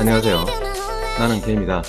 안녕하세요. 나는 개입니다.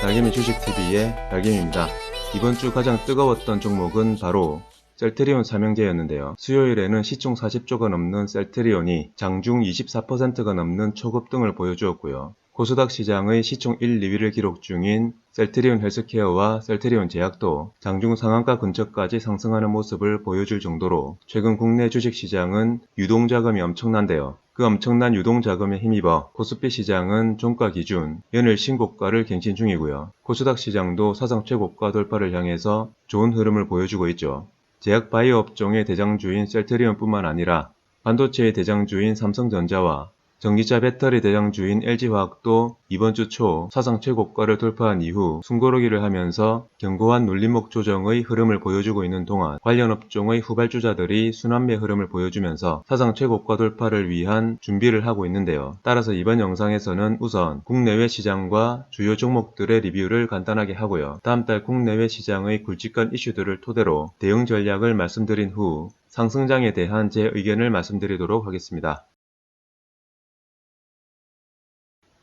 날개미 주식TV의 날개미입니다. 이번 주 가장 뜨거웠던 종목은 바로 셀트리온 삼형제였는데요. 수요일에는 시총 40조가 넘는 셀트리온이 장중 24%가 넘는 초급 등을 보여주었고요. 코스닥 시장의 시총 1, 2위를 기록 중인 셀트리온 헬스케어와 셀트리온 제약도 장중 상한가 근처까지 상승하는 모습을 보여줄 정도로 최근 국내 주식시장은 유동자금이 엄청난데요. 그 엄청난 유동자금에 힘입어 코스피 시장은 종가 기준 연일 신고가를 갱신 중이고요. 코스닥 시장도 사상 최고가 돌파를 향해서 좋은 흐름을 보여주고 있죠. 제약 바이오 업종의 대장주인 셀트리온뿐만 아니라 반도체의 대장주인 삼성전자와 전기차 배터리 대장주인 LG화학도 이번 주 초 사상 최고가를 돌파한 이후 숨고르기를 하면서 견고한 눌림목 조정의 흐름을 보여주고 있는 동안 관련 업종의 후발주자들이 순환매 흐름을 보여주면서 사상 최고가 돌파를 위한 준비를 하고 있는데요. 따라서 이번 영상에서는 우선 국내외 시장과 주요 종목들의 리뷰를 간단하게 하고요. 다음 달 국내외 시장의 굵직한 이슈들을 토대로 대응 전략을 말씀드린 후 상승장에 대한 제 의견을 말씀드리도록 하겠습니다.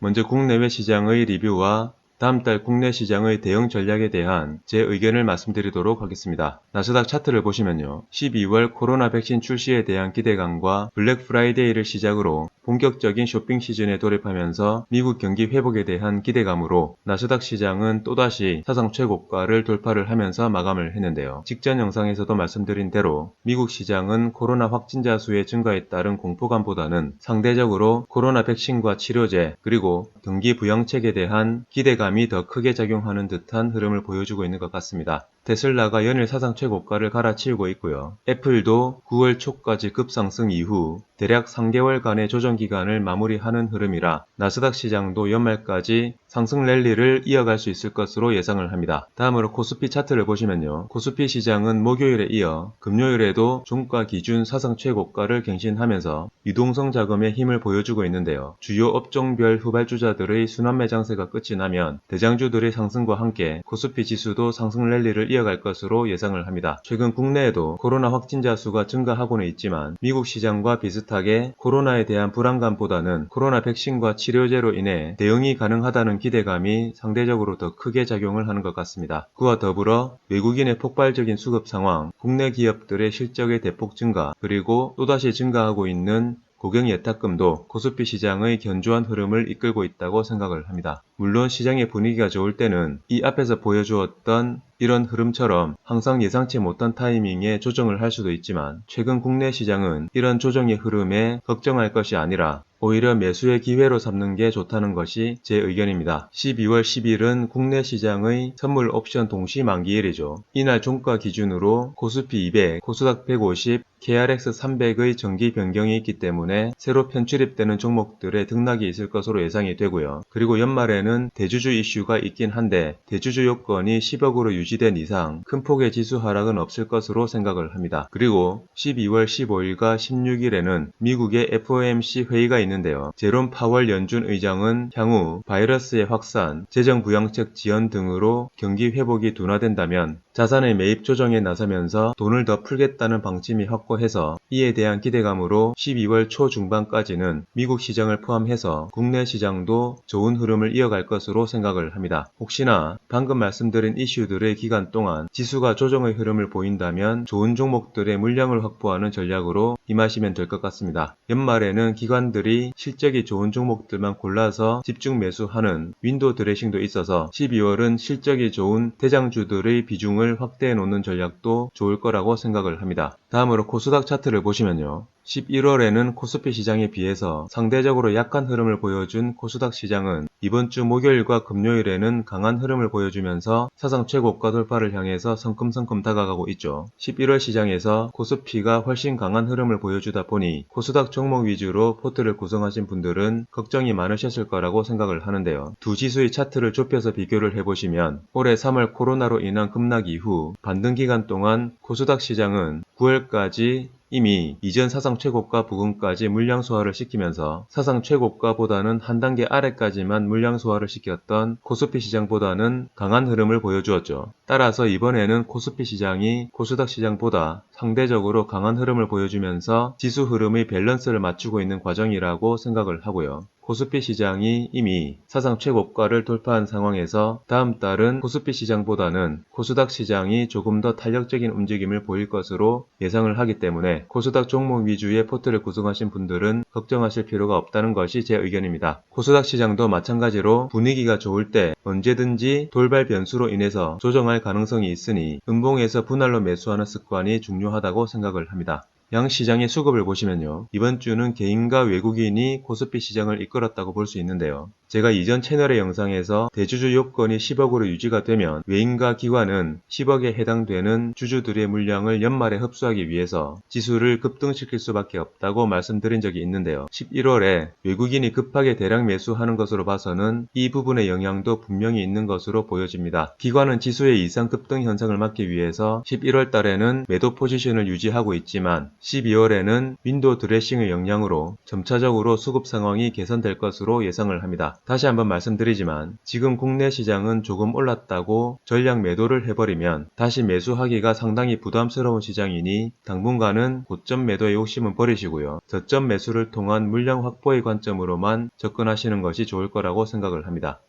먼저 국내외 시장의 리뷰와 다음 달 국내 시장의 대응 전략에 대한 제 의견을 말씀드리도록 하겠습니다. 나스닥 차트를 보시면요. 12월 코로나 백신 출시에 대한 기대감과 블랙 프라이데이를 시작으로 본격적인 쇼핑 시즌에 돌입하면서 미국 경기 회복에 대한 기대감으로 나스닥 시장은 또다시 사상 최고가를 돌파를 하면서 마감을 했는데요. 직전 영상에서도 말씀드린 대로 미국 시장은 코로나 확진자 수의 증가에 따른 공포감보다는 상대적으로 코로나 백신과 치료제 그리고 경기 부양책에 대한 기대감 이 더 크게 작용하는 듯한 흐름을 보여주고 있는 것 같습니다. 테슬라가 연일 사상 최고가를 갈아치우고 있고요. 애플도 9월 초까지 급상승 이후 대략 3개월간의 조정 기간을 마무리하는 흐름이라 나스닥 시장도 연말까지 상승 랠리를 이어갈 수 있을 것으로 예상을 합니다. 다음으로 코스피 차트를 보시면요. 코스피 시장은 목요일에 이어 금요일에도 종가 기준 사상 최고가를 갱신하면서 유동성 자금의 힘을 보여주고 있는데요. 주요 업종별 후발주자들의 순환 매 장세가 끝이 나면 대장주들의 상승과 함께 코스피 지수도 상승 랠리를 이어갈 것으로 예상을 합니다. 최근 국내에도 코로나 확진자 수가 증가하고는 있지만 미국 시장과 비슷하게 코로나에 대한 불안감보다는 코로나 백신과 치료제로 인해 대응이 가능하다는 기대감이 상대적으로 더 크게 작용을 하는 것 같습니다. 그와 더불어 외국인의 폭발적인 수급 상황, 국내 기업들의 실적의 대폭 증가, 그리고 또다시 증가하고 있는 고경 예탁금도 코스피 시장의 견조한 흐름을 이끌고 있다고 생각을 합니다. 물론 시장의 분위기가 좋을 때는 이 앞에서 보여주었던 이런 흐름처럼 항상 예상치 못한 타이밍에 조정을 할 수도 있지만 최근 국내 시장은 이런 조정의 흐름에 걱정할 것이 아니라 오히려 매수의 기회로 삼는 게 좋다는 것이 제 의견입니다. 12월 10일은 국내 시장의 선물 옵션 동시 만기일이죠. 이날 종가 기준으로 코스피 200, 코스닥 150, KRX 300의 정기 변경이 있기 때문에 새로 편출입되는 종목들의 등락이 있을 것으로 예상이 되고요. 그리고 연말에는 대주주 이슈가 있긴 한데 대주주 요건이 10억으로 유지된 이상 큰 폭의 지수 하락은 없을 것으로 생각을 합니다. 그리고 12월 15일과 16일에는 미국의 FOMC 회의가 있는데요. 제롬 파월 연준 의장은 향후 바이러스의 확산, 재정 부양책 지연 등으로 경기 회복이 둔화된다면 자산의 매입 조정에 나서면서 돈을 더 풀겠다는 방침이 확고해서 이에 대한 기대감으로 12월 초 중반까지는 미국 시장을 포함해서 국내 시장도 좋은 흐름을 이어 갈 것으로 생각을 합니다. 혹시나 방금 말씀드린 이슈들의 기간 동안 지수가 조정의 흐름을 보인다면 좋은 종목들의 물량을 확보하는 전략으로 임하시면 될 것 같습니다. 연말에는 기관들이 실적이 좋은 종목들만 골라서 집중 매수하는 윈도 드레싱도 있어서 12월은 실적이 좋은 대장주들의 비중을 확대해 놓는 전략도 좋을 거라고 생각을 합니다. 다음으로 코스닥 차트를 보시면요. 11월에는 코스피 시장에 비해서 상대적으로 약한 흐름을 보여준 코스닥 시장은 이번 주 목요일과 금요일에는 강한 흐름을 보여주면서 사상 최고가 돌파를 향해서 성큼성큼 다가가고 있죠. 11월 시장에서 코스피가 훨씬 강한 흐름을 보여주다 보니 코스닥 종목 위주로 포트를 구성하신 분들은 걱정이 많으셨을 거라고 생각을 하는데요. 두 지수의 차트를 좁혀서 비교를 해보시면 올해 3월 코로나로 인한 급락 이후 반등 기간 동안 코스닥 시장은 9월까지 이미 이전 사상 최고가 부근까지 물량 소화를 시키면서 사상 최고가보다는 한 단계 아래까지만 물량 소화를 시켰던 코스피 시장보다는 강한 흐름을 보여주었죠. 따라서 이번에는 코스피 시장이 코스닥 시장보다 상대적으로 강한 흐름을 보여주면서 지수 흐름의 밸런스를 맞추고 있는 과정이라고 생각을 하고요. 코스피 시장이 이미 사상 최고가를 돌파한 상황에서 다음 달은 코스피 시장보다는 코스닥 시장이 조금 더 탄력적인 움직임을 보일 것으로 예상을 하기 때문에 코스닥 종목 위주의 포트를 구성하신 분들은 걱정하실 필요가 없다는 것이 제 의견입니다. 코스닥 시장도 마찬가지로 분위기가 좋을 때 언제든지 돌발 변수로 인해서 조정할 가능성이 있으니 음봉에서 분할로 매수하는 습관이 중요하다고 생각을 합니다. 양 시장의 수급을 보시면요. 이번 주는 개인과 외국인이 코스피 시장을 이끌었다고 볼 수 있는데요. 제가 이전 채널의 영상에서 대주주 요건이 10억으로 유지가 되면 외인과 기관은 10억에 해당되는 주주들의 물량을 연말에 흡수하기 위해서 지수를 급등시킬 수밖에 없다고 말씀드린 적이 있는데요. 11월에 외국인이 급하게 대량 매수하는 것으로 봐서는 이 부분의 영향도 분명히 있는 것으로 보여집니다. 기관은 지수의 이상 급등 현상을 막기 위해서 11월 달에는 매도 포지션을 유지하고 있지만 12월에는 윈도우 드레싱의 영향으로 점차적으로 수급 상황이 개선될 것으로 예상을 합니다. 다시 한번 말씀드리지만 지금 국내 시장은 조금 올랐다고 전량 매도를 해버리면 다시 매수하기가 상당히 부담스러운 시장이니 당분간은 고점 매도의 욕심은 버리시고요. 저점 매수를 통한 물량 확보의 관점으로만 접근하시는 것이 좋을 거라고 생각을 합니다.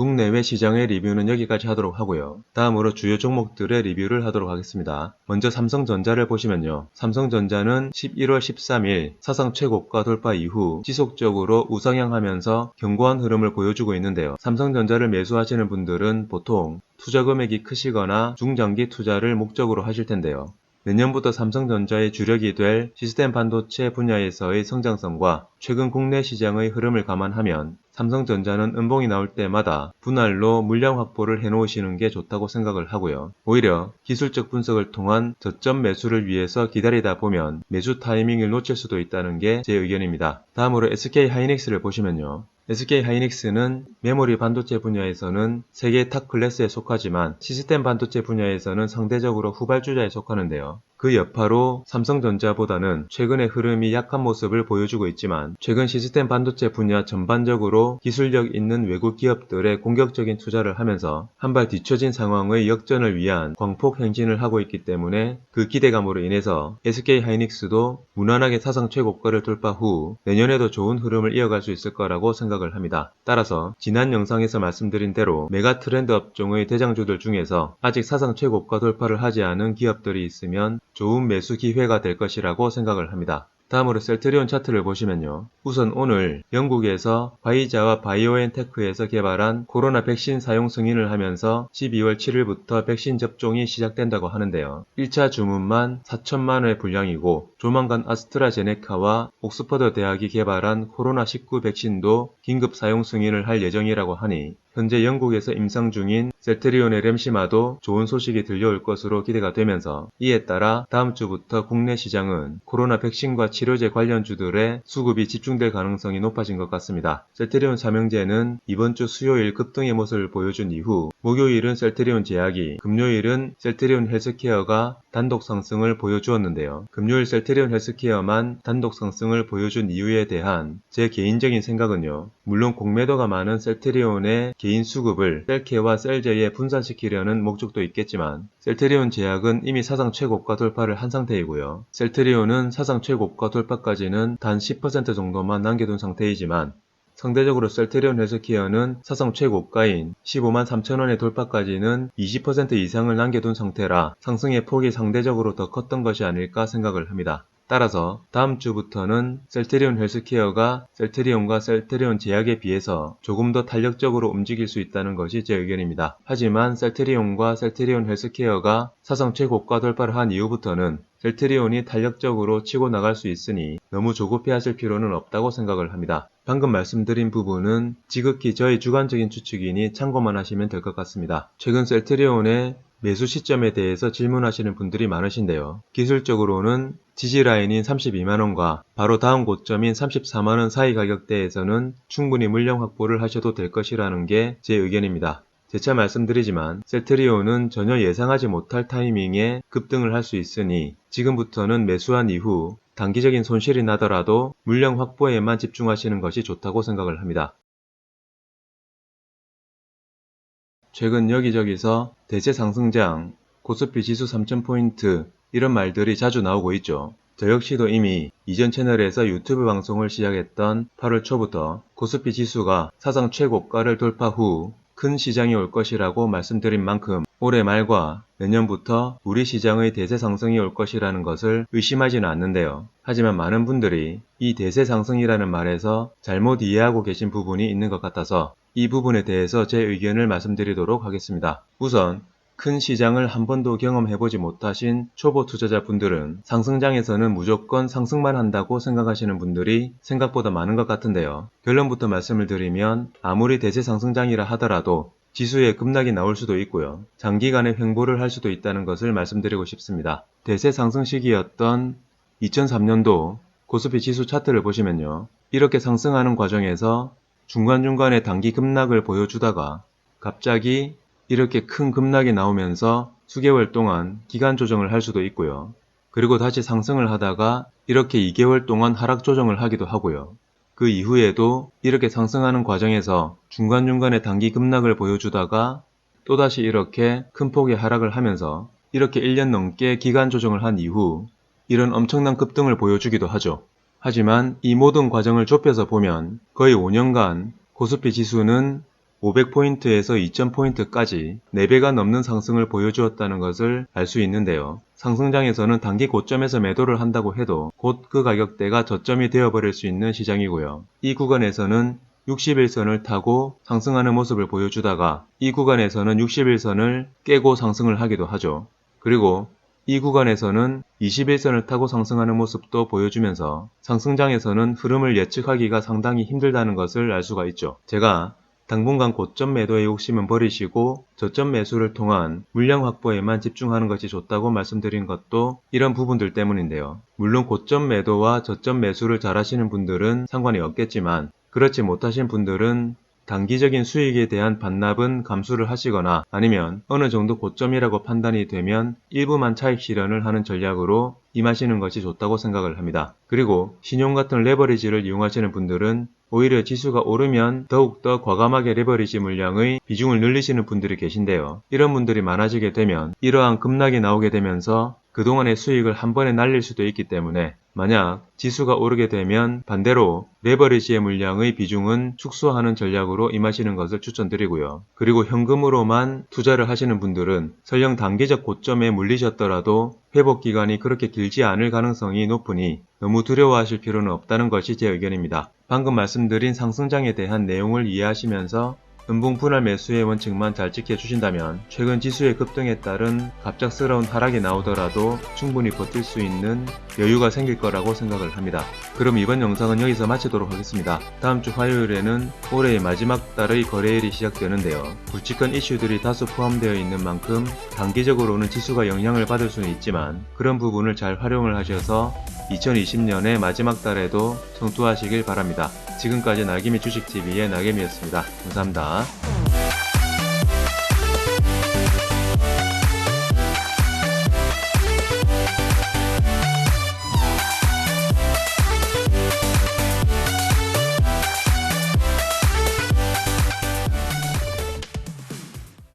국내외 시장의 리뷰는 여기까지 하도록 하고요. 다음으로 주요 종목들의 리뷰를 하도록 하겠습니다. 먼저 삼성전자를 보시면요. 삼성전자는 11월 13일 사상 최고가 돌파 이후 지속적으로 우상향하면서 견고한 흐름을 보여주고 있는데요. 삼성전자를 매수하시는 분들은 보통 투자 금액이 크시거나 중장기 투자를 목적으로 하실 텐데요. 내년부터 삼성전자의 주력이 될 시스템 반도체 분야에서의 성장성과 최근 국내 시장의 흐름을 감안하면 삼성전자는 음봉이 나올 때마다 분할로 물량 확보를 해놓으시는 게 좋다고 생각을 하고요. 오히려 기술적 분석을 통한 저점 매수를 위해서 기다리다 보면 매수 타이밍을 놓칠 수도 있다는 게 제 의견입니다. 다음으로 SK 하이닉스를 보시면요. SK 하이닉스는 메모리 반도체 분야에서는 세계 탑 클래스에 속하지만 시스템 반도체 분야에서는 상대적으로 후발주자에 속하는데요. 그 여파로 삼성전자보다는 최근의 흐름이 약한 모습을 보여주고 있지만 최근 시스템 반도체 분야 전반적으로 기술력 있는 외국 기업들의 공격적인 투자를 하면서 한발 뒤처진 상황의 역전을 위한 광폭 행진을 하고 있기 때문에 그 기대감으로 인해서 SK 하이닉스도 무난하게 사상 최고가를 돌파 후 내년에도 좋은 흐름을 이어갈 수 있을 거라고 생각 을 합니다. 따라서 지난 영상에서 말씀드린 대로 메가 트렌드 업종의 대장주들 중에서 아직 사상 최고가 돌파를 하지 않은 기업들이 있으면 좋은 매수 기회가 될 것이라고 생각을 합니다. 다음으로 셀트리온 차트를 보시면요. 우선 오늘 영국에서 화이자와 바이오엔테크에서 개발한 코로나 백신 사용 승인을 하면서 12월 7일부터 백신 접종이 시작된다고 하는데요. 1차 주문만 4천만 회 분량이고 조만간 아스트라제네카와 옥스퍼드 대학이 개발한 코로나19 백신도 긴급 사용 승인을 할 예정이라고 하니 현재 영국에서 임상 중인 셀트리온의 램시마도 좋은 소식이 들려올 것으로 기대가 되면서 이에 따라 다음 주부터 국내 시장은 코로나 백신과 치료제 관련주들의 수급이 집중될 가능성이 높아진 것 같습니다. 셀트리온 삼형제는 이번 주 수요일 급등의 모습을 보여준 이후 목요일은 셀트리온 제약이 금요일은 셀트리온 헬스케어가 단독 상승을 보여주었는데요. 금요일 셀트리온 헬스케어만 단독 상승을 보여준 이유에 대한 제 개인적인 생각은요. 물론 공매도가 많은 셀트리온의 개인 수급을 셀케와 셀제에 분산시키려는 목적도 있겠지만 셀트리온 제약은 이미 사상 최고가 돌파를 한 상태이고요. 셀트리온은 사상 최고가 돌파까지는 단 10% 정도만 남겨둔 상태이지만 상대적으로 셀트리온 헬스케어는 사상 최고가인 15만 3천원의 돌파까지는 20% 이상을 남겨둔 상태라 상승의 폭이 상대적으로 더 컸던 것이 아닐까 생각을 합니다. 따라서 다음 주부터는 셀트리온 헬스케어가 셀트리온과 셀트리온 제약에 비해서 조금 더 탄력적으로 움직일 수 있다는 것이 제 의견입니다. 하지만 셀트리온과 셀트리온 헬스케어가 사상 최고가 돌파를 한 이후부터는 셀트리온이 탄력적으로 치고 나갈 수 있으니 너무 조급해 하실 필요는 없다고 생각을 합니다. 방금 말씀드린 부분은 지극히 저의 주관적인 추측이니 참고만 하시면 될 것 같습니다. 최근 셀트리온의 매수 시점에 대해서 질문하시는 분들이 많으신데요. 기술적으로는 지지 라인인 32만원과 바로 다음 고점인 34만원 사이 가격대에서는 충분히 물량 확보를 하셔도 될 것이라는 게 제 의견입니다. 재차 말씀드리지만 셀트리온은 전혀 예상하지 못할 타이밍에 급등을 할 수 있으니 지금부터는 매수한 이후 단기적인 손실이 나더라도 물량 확보에만 집중하시는 것이 좋다고 생각을 합니다. 최근 여기저기서 대세 상승장, 코스피 지수 3000포인트 이런 말들이 자주 나오고 있죠. 저 역시도 이미 이전 채널에서 유튜브 방송을 시작했던 8월 초부터 코스피 지수가 사상 최고가를 돌파 후 큰 시장이 올 것이라고 말씀드린 만큼 올해 말과 내년부터 우리 시장의 대세 상승이 올 것이라는 것을 의심하지는 않는데요. 하지만 많은 분들이 이 대세 상승이라는 말에서 잘못 이해하고 계신 부분이 있는 것 같아서 이 부분에 대해서 제 의견을 말씀드리도록 하겠습니다. 우선 큰 시장을 한 번도 경험해보지 못하신 초보 투자자분들은 상승장에서는 무조건 상승만 한다고 생각하시는 분들이 생각보다 많은 것 같은데요. 결론부터 말씀을 드리면 아무리 대세 상승장이라 하더라도 지수에 급락이 나올 수도 있고요. 장기간의 횡보를 할 수도 있다는 것을 말씀드리고 싶습니다. 대세 상승 시기였던 2003년도 코스피 지수 차트를 보시면요. 이렇게 상승하는 과정에서 중간중간에 단기 급락을 보여주다가 갑자기 이렇게 큰 급락이 나오면서 수개월 동안 기간 조정을 할 수도 있고요. 그리고 다시 상승을 하다가 이렇게 2개월 동안 하락 조정을 하기도 하고요. 그 이후에도 이렇게 상승하는 과정에서 중간중간에 단기 급락을 보여주다가 또다시 이렇게 큰 폭의 하락을 하면서 이렇게 1년 넘게 기간 조정을 한 이후 이런 엄청난 급등을 보여주기도 하죠. 하지만 이 모든 과정을 좁혀서 보면 거의 5년간 코스피 지수는 500포인트에서 2000포인트까지 4배가 넘는 상승을 보여주었다는 것을 알 수 있는데요. 상승장에서는 단기 고점에서 매도를 한다고 해도 곧 그 가격대가 저점이 되어버릴 수 있는 시장이고요. 이 구간에서는 60일선을 타고 상승하는 모습을 보여주다가 이 구간에서는 60일선을 깨고 상승을 하기도 하죠. 그리고 이 구간에서는 21선을 타고 상승하는 모습도 보여주면서 상승장에서는 흐름을 예측하기가 상당히 힘들다는 것을 알 수가 있죠. 제가 당분간 고점 매도의 욕심은 버리시고 저점 매수를 통한 물량 확보에만 집중하는 것이 좋다고 말씀드린 것도 이런 부분들 때문인데요. 물론 고점 매도와 저점 매수를 잘하시는 분들은 상관이 없겠지만 그렇지 못하신 분들은 단기적인 수익에 대한 반납은 감수를 하시거나 아니면 어느 정도 고점이라고 판단이 되면 일부만 차익 실현을 하는 전략으로 임하시는 것이 좋다고 생각을 합니다. 그리고 신용 같은 레버리지를 이용하시는 분들은 오히려 지수가 오르면 더욱더 과감하게 레버리지 물량의 비중을 늘리시는 분들이 계신데요. 이런 분들이 많아지게 되면 이러한 급락이 나오게 되면서 그동안의 수익을 한 번에 날릴 수도 있기 때문에 만약 지수가 오르게 되면 반대로 레버리지의 물량의 비중은 축소하는 전략으로 임하시는 것을 추천드리고요. 그리고 현금으로만 투자를 하시는 분들은 설령 단기적 고점에 물리셨더라도 회복 기간이 그렇게 길지 않을 가능성이 높으니 너무 두려워하실 필요는 없다는 것이 제 의견입니다. 방금 말씀드린 상승장에 대한 내용을 이해하시면서 음봉 분할 매수의 원칙만 잘 지켜주신다면 최근 지수의 급등에 따른 갑작스러운 하락이 나오더라도 충분히 버틸 수 있는 여유가 생길 거라고 생각을 합니다. 그럼 이번 영상은 여기서 마치도록 하겠습니다. 다음 주 화요일에는 올해의 마지막 달의 거래일이 시작되는데요. 굵직한 이슈들이 다소 포함되어 있는 만큼 단기적으로는 지수가 영향을 받을 수는 있지만 그런 부분을 잘 활용을 하셔서 2020년의 마지막 달에도 성투하시길 바랍니다. 지금까지 나김이 주식TV의 나김이었습니다. 감사합니다.